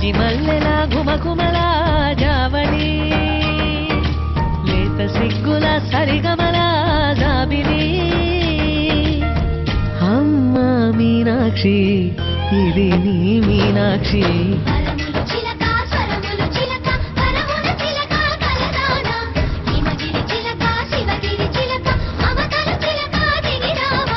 జాజి మల్లెల గుమగుమల జావళి. లేత సిగ్గుల సరిగమల జాబిలి. అమ్మ మీనాక్షి ఇది నీ మీనాక్షి.